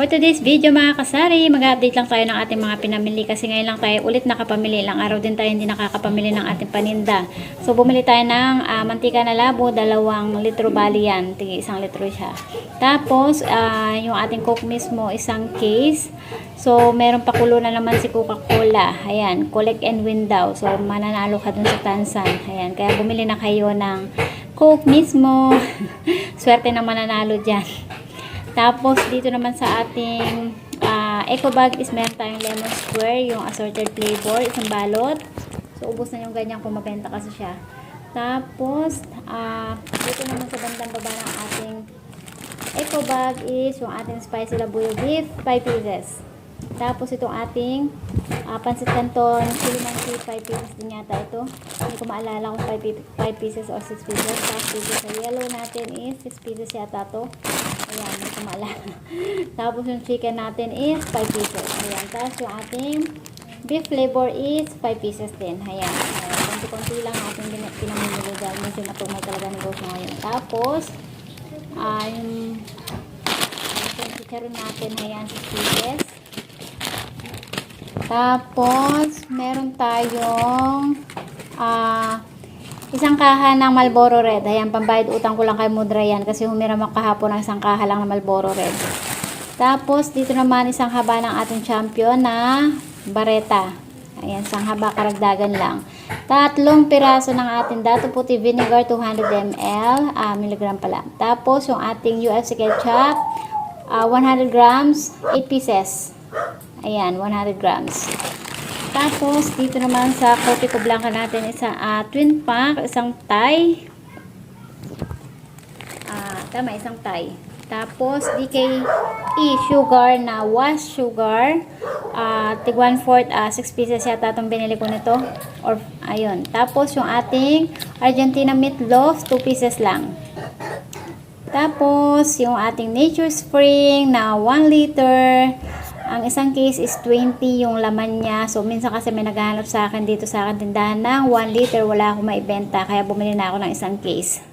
For today's video mga kasari, mag-update lang tayo ng ating mga pinamili kasi ngayon lang tayo ulit nakapamili. Ilang araw din tayo hindi nakakapamili ng ating paninda. So bumili tayo ng ah, mantika na labo, dalawang litro bali yan. Tigi isang litro siya. Tapos ah, yung ating coke mismo, isang case. So meron pa kulo na naman si Coca-Cola. Ayan, collect and win daw. So mananalo ka dun sa Tansan. Ayan, kaya bumili na kayo ng coke mismo. Swerte na mananalo dyan. Tapos, dito naman sa ating ah, eco bag is meron tayong lemon square, yung assorted flavor, isang balot. So, ubos na yung ganyan kung mabenta kasi siya. Tapos, ah, dito naman sa bandang baba ng ating eco bag is yung ating spicy labuyo beef, 5 pieces. Tapos, itong ating ah, pansit canton, chili mansi, 5 pieces din yata ito. Hindi ko maalala kung 5, pieces or 6 pieces. Tapos, dito sa yellow natin is 6 pieces yata to. Ayan, hindi ko maalala. Tapos yung chicken natin is 5 pieces. Ayan, tapos yung ating beef flavor is 5 pieces din. Ayan, konti-konti lang ating pinamimili dahil medyo matumay talaga negosyo ngayon. Tapos, yung, yung chicharon natin, ayan, 6 pieces. Tapos, meron tayong ah, isang kaha ng Malboro Red. Ayan, pambayad utang ko lang kay Mudra yan kasi humiram ako kahapon ng isang kaha lang ng Malboro Red. Tapos, dito naman isang haba ng ating champion na Bareta. Ayan, isang haba karagdagan lang. Tatlong piraso ng ating Dato Puti Vinegar 200 ml, ah, milligram pala. Tapos, yung ating UFC ketchup, ah, 100 grams, 8 pieces. Ayan, 100 grams. Tapos, dito naman sa Coffee ko Blanca natin, isang ah, twin pack, isang Thai. Ah, tama, isang Thai. Tapos, DKE sugar na wash sugar. Ah, tig 1 4 ah, 6 pieces yata itong binili ko nito. Or, ayun. Tapos, yung ating Argentina meatloaf, 2 pieces lang. Tapos, yung ating Nature Spring na 1 liter. Ang isang case is 20 yung laman niya. So, minsan kasi may naghahanap sa akin dito sa akin tindahan ng 1 liter. Wala akong maibenta. Kaya bumili na ako ng isang case.